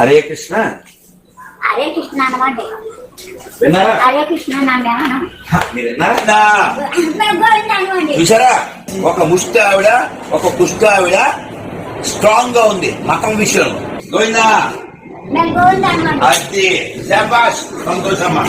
హరే కృష్ణ. హరే కృష్ణ అనమాట విన్నారా? హరే కృష్ణ మీరు చూసారా ఒక ముష్టి ఆవిడ ఒక కుష్టి ఆవిడ స్ట్రాంగ్గా ఉంది మతం విషయంలో. గోవిందా? అది. శబాష్ సంతోషమ్మా.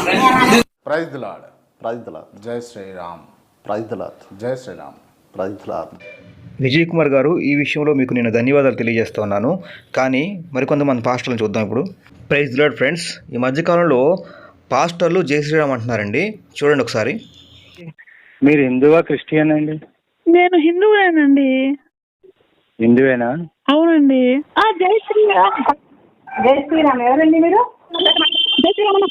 జై శ్రీరామ్. ప్రైజ్ జై శ్రీరామ్. ప్రైజ్ విజయ్ కుమార్ గారు ఈ విషయంలో మీకు నేను ధన్యవాదాలు తెలియజేస్తూ ఉన్నాను. కానీ మరికొంతమంది పాస్టర్లను చూద్దాం ఇప్పుడు. ప్రైజ్ లాడ్ ఫ్రెండ్స్ ఈ మధ్యకాలంలో పాస్టర్లు జై శ్రీరామ్ అంటున్నారండి. చూడండి ఒకసారి. మీరు హిందువా క్రిస్టియన్ అండి? నేను హిందువులేనండి హిందువేనా? అవునండి. జై శ్రీరామ్. జై శ్రీరామ్. ఎవరండి మీరు? జై శ్రీరామ్ అన్న.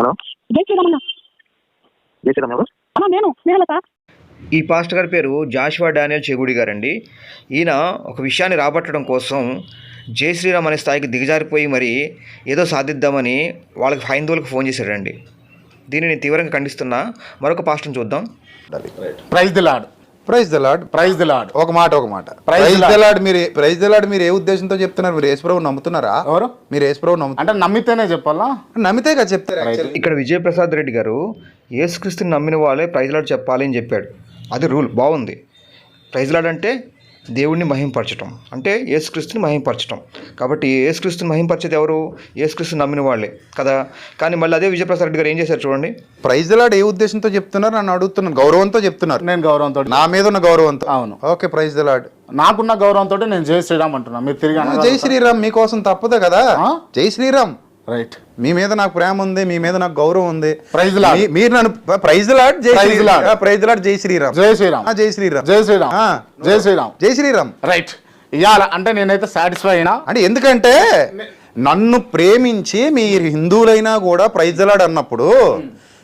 హలో? జై శ్రీరామ్ జై శ్రీరామ్ ఎవరు? అన్న నేను స్నేహలత ఈ పాస్టర్ గారి పేరు జాషువా డానియల్ చెగుడి గారండి. ఈయన ఒక విషయాన్ని రాబట్టడం కోసం జై శ్రీరామ్ అనే స్థాయికి దిగజారిపోయి మరి ఏదో సాధిద్దామని వాళ్ళకి హైందువులకు ఫోన్ చేశాడండి. దీన్ని నేను తీవ్రంగా ఖండిస్తున్నా మరొక పాస్టర్ని చూద్దాం. Praise the Lord praise the Lord praise the Lord ఒక మాట ఒక మాట. Praise the the Lord. Lord మీరు ప్రైజ్ ద లాడ్ మీరు ఏ ఉద్దేశంతో చెప్తున్నారు? మీరు యేసుప్రభు నమ్ముతున్నారా? ఎవరు? మీరు యేసుప్రభు నమ్ముతున్నారు అంటే నమ్మితేనే చెప్పాలా? నమ్మితే కదా చెప్తారు. ఇక్కడ విజయప్రసాద్ రెడ్డి గారు యేసుక్రీస్తుని నమ్మిన వాళ్ళే ప్రైజ్లాడ్ చెప్పాలి అని చెప్పాడు. అది రూల్ బాగుంది. ప్రైజ్లాడ్ అంటే దేవుడిని మహింపరచటం. అంటే యేసుక్రీస్తుని మహింపరచటం. కాబట్టి యేసుక్రీస్తుని మహింపరిచేది ఎవరు? యేసుక్రీస్తుని నమ్మిన వాళ్ళే కదా? కానీ మళ్ళీ అదే విజయప్రసాద్ రెడ్డి గారు ఏం చేశారు చూడండి? ప్రైజ్ ద లాడ్ ఏ ఉద్దేశంతో చెప్తున్నారు? నన్ను అడుగుతున్నాను గౌరవంతో చెప్తున్నారు. నేను గౌరవంతో నా మీద ఉన్న గౌరవంతో. అవును. ఓకే ప్రైజ్ ద లాడ్ నాకున్న గౌరవంతో నేను జై శ్రీరామ్ అంటున్నా. మీరు తిరిగి జై శ్రీరామ్ మీకోసం తప్పదు కదా? జై శ్రీరామ్. రైట్ మీ మీద నాకు ప్రేమ ఉంది మీ మీద నాకు గౌరవం ఉంది. మీ- మీరు నన్ను ప్రైజ్ లాడ్ జై శ్రీరామ్. ప్రైజ్ లాడ్ జై శ్రీరామ్. జై శ్రీరామ్. జై శ్రీరామ్. జై శ్రీరామ్. జై శ్రీరామ్. జై శ్రీరామ్. రైట్ ఇవాళ అంటే నేనైతే సాటిస్ఫై అయినా అంటే ఎందుకంటే నన్ను ప్రేమించి మీరు హిందువులైనా కూడా ప్రైజలాడ్ అన్నప్పుడు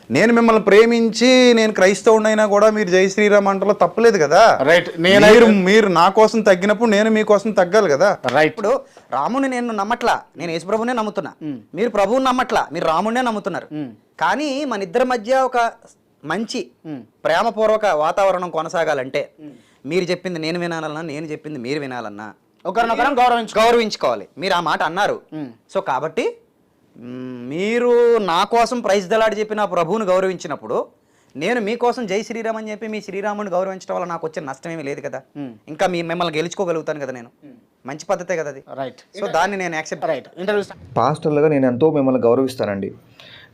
నేను మిమ్మల్ని ప్రేమించి నేను క్రైస్తవుడైనా కూడా మీరు జై శ్రీరామ్ అంటలో తప్పలేదు కదా? రైట్ నేను మీరు మీరు నా కోసం తగ్గినప్పుడు నేను మీకోసం తగ్గాలి కదా? రైట్ ఇప్పుడు రాముని నేను నమ్మట్లా. నేను యేసుప్రభునే నమ్ముతున్నా. మీరు ప్రభువుని నమ్మట్లా. మీరు రాముడినే నమ్ముతున్నారు. కానీ మన ఇద్దరి మధ్య ఒక మంచి ప్రేమపూర్వక వాతావరణం కొనసాగాలంటే మీరు చెప్పింది నేను వినాలన్నా నేను చెప్పింది మీరు వినాలన్నా ఒకరినొకరం గౌరవించు గౌరవించుకోవాలి. మీరు ఆ మాట అన్నారు. సో కాబట్టి మీరు నా కోసం ప్రైజ్ దలాడి చెప్పి నా ప్రభువుని గౌరవించినప్పుడు నేను మీకోసం జై శ్రీరామ్ అని చెప్పి మీ శ్రీరాముని గౌరవించడం వల్ల నాకు వచ్చే నష్టం ఏమీ లేదు కదా. ఇంకా మీ మిమ్మల్ని గెలుచుకోగలుగుతాను కదా నేను. మంచి పద్ధతే కదా అది. రైట్ సో దాన్ని నేను యాక్సెప్ట్ రైట్ ఇంటర్వ్యూ పాస్టర్లుగా నేను ఎంతో మిమ్మల్ని గౌరవిస్తానండి.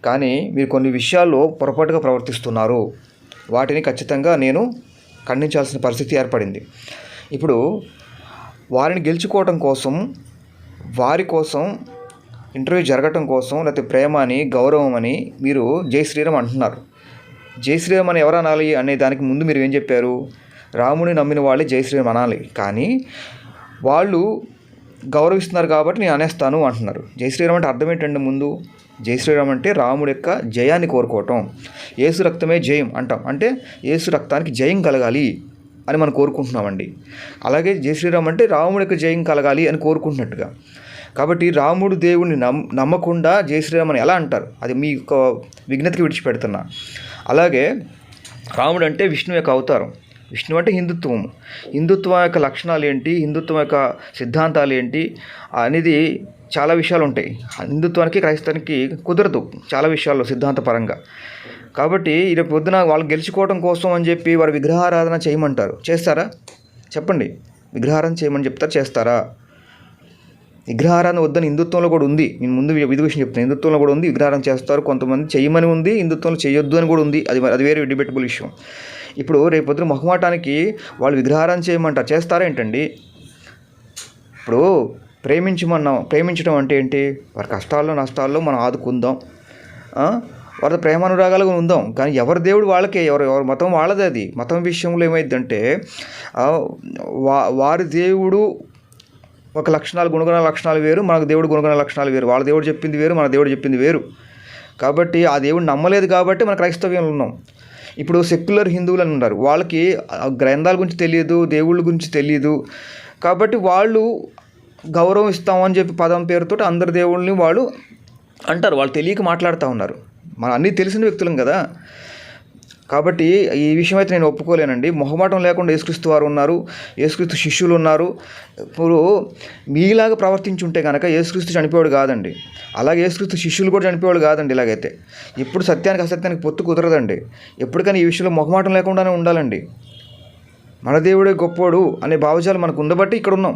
కానీ మీరు కొన్ని విషయాల్లో పొరపాటుగా ప్రవర్తిస్తున్నారు. వాటిని ఖచ్చితంగా నేను ఖండించాల్సిన పరిస్థితి ఏర్పడింది. ఇప్పుడు వారిని గెలుచుకోవటం కోసం వారి కోసం ఇంటర్వ్యూ జరగటం కోసం లేకపోతే ప్రేమ అని గౌరవం అని మీరు జై శ్రీరామ్ అంటున్నారు. జై శ్రీరామ్ అని ఎవరు అనాలి అనే దానికి ముందు మీరు ఏం చెప్పారు? రాముని నమ్మిన వాళ్ళే జై శ్రీరామ్ అనాలి. కానీ వాళ్ళు గౌరవిస్తున్నారు కాబట్టి నేను అనేస్తాను అంటున్నారు. జై శ్రీరామ్ అంటే అర్థం ఏంటండి ముందు? జై శ్రీరామ్ అంటే రాముడి యొక్క జయాన్ని కోరుకోవటం. ఏసు రక్తమే జయం అంటాం. అంటే ఏసు రక్తానికి జయం కలగాలి అని మనం కోరుకుంటున్నామండి. అలాగే జై శ్రీరామ్ అంటే రాముడి యొక్క జయం కలగాలి అని కోరుకుంటున్నట్టుగా. కాబట్టి రాముడు దేవుడిని నమ్ నమ్మకుండా జై శ్రీరామ్ అని ఎలా అంటారు? అది మీ యొక్క విజ్ఞతకి విడిచిపెడుతున్నా. అలాగే రాముడు అంటే విష్ణు యొక్క అవతారం. విష్ణు అంటే హిందుత్వం హిందుత్వం యొక్క లక్షణాలు ఏంటి? హిందుత్వం యొక్క సిద్ధాంతాలు ఏంటి? అనేది చాలా విషయాలు ఉంటాయి. హిందుత్వానికి క్రైస్తవానికి కుదరదు చాలా విషయాల్లో సిద్ధాంతపరంగా కాబట్టి రేపు పొద్దున వాళ్ళు గెలుచుకోవడం కోసం అని చెప్పి వారు విగ్రహారాధన చేయమంటారు. చేస్తారా? చెప్పండి. విగ్రహారాధన చేయమని చెప్తారు? చేస్తారా? విగ్రహారాధన వద్దని హిందుత్వంలో కూడా ఉంది. నేను ముందు విధి విషయం చెప్తాను హిందుత్వంలో కూడా ఉంది. విగ్రహారం చేస్తారు. కొంతమంది చేయమని ఉంది. హిందుత్వంలో చేయొద్దు అని కూడా ఉంది. అది అది వేరే డిబేటబుల్ విషయం ఇప్పుడు రేపొద్దున మొహమాటానికి వాళ్ళు విగ్రహారం చేయమంటారు. చేస్తారేంటండి ఇప్పుడు ప్రేమించమన్నాం. ప్రేమించడం అంటే ఏంటి? వారి కష్టాల్లో నష్టాల్లో మనం ఆదుకుందాం. వారి ప్రేమానురాగాలుగా ఉందాం. కానీ ఎవరి దేవుడు వాళ్ళకే? ఎవరు ఎవరి మతం వాళ్ళది అది. మతం విషయంలో ఏమైందంటే వా వారి దేవుడు ఒక లక్షణాలు గుణగుణ లక్షణాలు వేరు మనకు దేవుడు గుణగుణ లక్షణాలు వేరు. వాళ్ళ దేవుడు చెప్పింది వేరు మన దేవుడు చెప్పింది వేరు. కాబట్టి ఆ దేవుడు నమ్మలేదు కాబట్టి మన క్రైస్తవ్యంలో ఉన్నాం. ఇప్పుడు సెక్యులర్ హిందువులు అని ఉన్నారు. వాళ్ళకి గ్రంథాల గురించి తెలియదు దేవుళ్ళ గురించి తెలియదు. కాబట్టి వాళ్ళు గౌరవం ఇస్తామని చెప్పి పదం పేరుతో అందరి దేవుళ్ళని వాళ్ళు అంటారు. వాళ్ళు తెలియక మాట్లాడుతూ ఉన్నారు. మన అన్నీ తెలిసిన వ్యక్తులం కదా. కాబట్టి ఈ విషయం అయితే నేను ఒప్పుకోలేనండి. మొహమాటం లేకుండా యేసుక్రీస్తు వారు ఉన్నారు. యేసుక్రీస్తు శిష్యులు ఉన్నారు. ఇప్పుడు మీలాగా ప్రవర్తించి ఉంటే కనుక యేసుక్రీస్తు చనిపోయాడు కాదండి. అలాగే యేసుక్రీస్తు శిష్యులు కూడా చనిపోయాడు కాదండి ఇలాగైతే. ఇప్పుడు సత్యానికి అసత్యానికి పొత్తు కుదరదండి. ఎప్పటికైనా ఈ విషయంలో మొహమాటం లేకుండానే ఉండాలండి. మన దేవుడే గొప్పోడు అనే భావజాలు మనకు ఉండబట్టి ఇక్కడ ఉన్నాం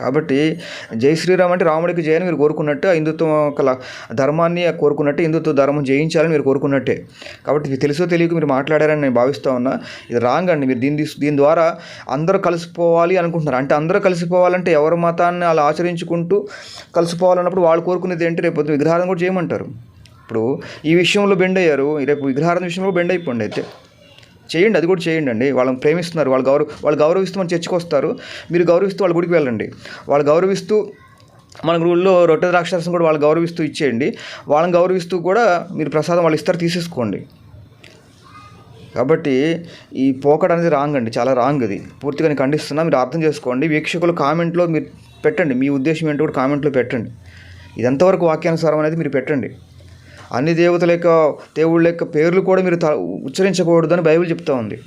కాబట్టి జై శ్రీరామ్ అంటే రాముడికి జయని మీరు కోరుకున్నట్టు హిందుత్వం కల ధర్మాన్ని కోరుకున్నట్టు హిందుత్వ ధర్మం జయించాలని మీరు కోరుకున్నట్టే. కాబట్టి ఇది తెలుసో తెలియక మీరు మాట్లాడారని నేను భావిస్తూ ఉన్నా. ఇది రాంగ్ అండి. మీరు దీని దీని ద్వారా అందరూ కలిసిపోవాలి అనుకుంటున్నారు. అంటే అందరూ కలిసిపోవాలంటే ఎవరి మతాన్ని అలా ఆచరించుకుంటూ కలిసిపోవాలన్నప్పుడు వాళ్ళు కోరుకునేది ఏంటి? రేపు పొద్దున్న కూడా చేయమంటారు. ఇప్పుడు ఈ విషయంలో బెండ్ అయ్యారు రేపు విగ్రహారం విషయంలో బెండ్ అయిపోండి అయితే. చేయండి అది కూడా చేయండి అండి వాళ్ళని ప్రేమిస్తున్నారు వాళ్ళు గౌరవ వాళ్ళు గౌరవిస్తూ మన చర్చకు వస్తారు మీరు గౌరవిస్తూ వాళ్ళ గుడికి వెళ్ళండి. వాళ్ళు గౌరవిస్తూ మన గుళ్ళో రొట్టె ద్రాక్షరసం కూడా వాళ్ళు గౌరవిస్తూ ఇచ్చేయండి. వాళ్ళని గౌరవిస్తూ కూడా మీరు ప్రసాదం వాళ్ళు ఇస్తారు తీసేసుకోండి. కాబట్టి ఈ పోకడ అనేది రాంగ్ అండి చాలా రాంగ్ అది. పూర్తిగా నేను ఖండిస్తున్నా మీరు అర్థం చేసుకోండి. వీక్షకులు కామెంట్లో మీరు పెట్టండి. మీ ఉద్దేశం ఏంటో కూడా కామెంట్లో పెట్టండి. ఇది ఎంతవరకు వాక్యానుసారం అనేది మీరు పెట్టండి. అన్ని దేవతల యొక్క దేవుళ్ళ యొక్క పేర్లు కూడా మీరు త- ఉచ్చరించకూడదని బైబిల్ చెప్తా ఉంది.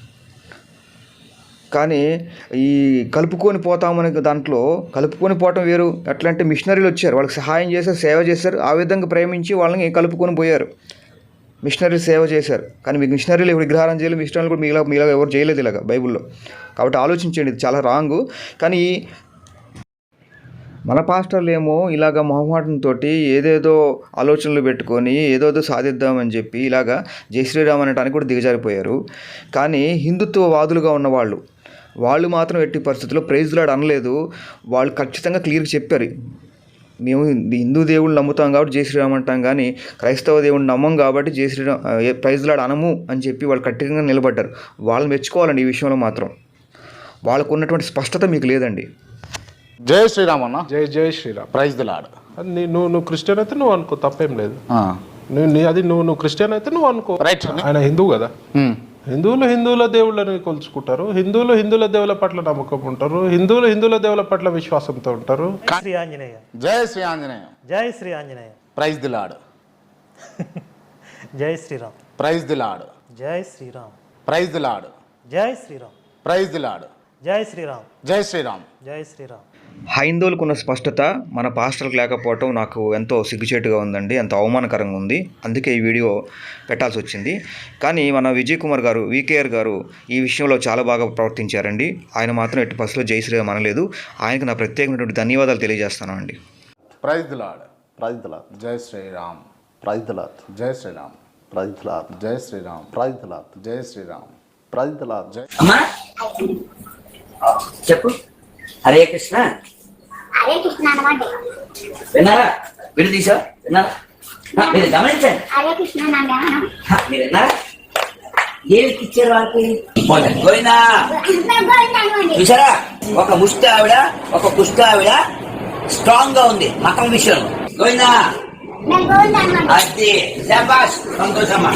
కానీ ఈ కలుపుకొని పోతామనే దాంట్లో కలుపుకొని పోవటం వేరు. ఎట్లా అంటే మిషనరీలు వచ్చారు. వాళ్ళకి సహాయం చేశారు సేవ చేశారు. ఆ విధంగా ప్రేమించి వాళ్ళని కలుపుకొని పోయారు. మిషనరీలు సేవ చేశారు. కానీ మీకు మిషనరీలు ఇప్పుడు విగ్రహారం చేయలేదు మిషనరీలు కూడా మీలా మీలా ఎవరు చేయలేదు ఇలాగ బైబిల్లో. కాబట్టి ఆలోచించండి ఇది చాలా రాంగు. కానీ మన పాస్టర్లు ఏమో ఇలాగ మొహమాటంతో ఏదేదో ఆలోచనలు పెట్టుకొని ఏదోదో సాధిద్దామని చెప్పి ఇలాగ జై శ్రీరామ్ అనటానికి కూడా దిగజారిపోయారు. కానీ హిందుత్వవాదులుగా ఉన్నవాళ్ళు వాళ్ళు మాత్రం ఎట్టి పరిస్థితుల్లో ప్రైజ్లాడ్ అనలేదు. వాళ్ళు ఖచ్చితంగా క్లియర్గా చెప్పారు. మేము హిందూ దేవుళ్ళు నమ్ముతాం కాబట్టి జై శ్రీరామ్ అంటాం కానీ క్రైస్తవ దేవుడిని నమ్మం కాబట్టి జై శ్రీరామ్ ప్రైజ్లాడ్ అనము అని చెప్పి వాళ్ళు కఠినంగా నిలబడ్డారు. వాళ్ళు మెచ్చుకోవాలండి ఈ విషయంలో మాత్రం. వాళ్ళకు ఉన్నటువంటి స్పష్టత మీకు లేదండి. జై శ్రీరామ్ అన్న. జై జై శ్రీరామ్. ప్రైజ్ ది లాడ్ అది నీ- నువ్వు నువ్వు క్రిస్టియన్ అయితే నువ్వు అనుకో తప్పేం లేదు. నువ్వు నీ అది నువ్వు నువ్వు క్రిస్టియన్ అయితే నువ్వు అనుకో. రైట్ ఆయన హిందూ కదా. హిందువులు హిందువుల దేవుళ్ళని కొలుచుకుంటారు. హిందువులు హిందువుల దేవుల పట్ల నమ్మకం ఉంటారు. హిందువులు హిందువుల దేవుల పట్ల విశ్వాసంతో ఉంటారు. శ్రీ ఆంజనేయ. జై శ్రీ ఆంజనేయ. జై Shri Anjaneya. Praise the Lord జై శ్రీరామ్. ప్రైజ్ ది లాడ్ జై శ్రీరామ్. ప్రైజ్ ది లాడ్ జై శ్రీరామ్. ప్రైజ్ ది లాడ్ జై శ్రీరామ్. జై శ్రీరామ్ జై శ్రీరామ్. హైందవులకు ఉన్న స్పష్టత మన పాస్టర్లకు లేకపోవటం నాకు ఎంతో సిగ్గుచేటుగా ఉందండి ఎంతో అవమానకరంగా ఉంది. అందుకే ఈ వీడియో పెట్టాల్సి వచ్చింది. కానీ మన విజయ్ కుమార్ గారు వికేఆర్ గారు ఈ విషయంలో చాలా బాగా ప్రవర్తించారండి. ఆయన మాత్రం ఎట్టి బస్సులో జై శ్రీరామ్ అనలేదు. ఆయనకు నా ప్రత్యేకమైనటువంటి ధన్యవాదాలు తెలియజేస్తాను అండి. ప్రైజ్ ది లాడ్ ప్రైజ్లాత్ జై శ్రీరామ్. ప్రైజ్లాత్ జై శ్రీరామ్. ప్రైజ్లాత్ జై శ్రీరామ్. ప్రైజ్లాత్ జై శ్రీరామ్. ప్రైజ్లాత్ జై అమ్మా. చెప్పు. హరే కృష్ణ. హరే కృష్ణ అనమాట విన్నారా? విడు తీసా? విన్నారా? మీరు గమనించండి. హరే కృష్ణ మీరు విన్నారా? ఏమి ఇచ్చారు వాళ్ళకి? గోవింద. చూసారా? ఒక ముష్టి ఆవిడ ఒక కుష్టి ఆవిడ స్ట్రాంగ్గా ఉంది మతం విషయంలో. గోవింద. అది శాబాష్. సంతోషమ్మా.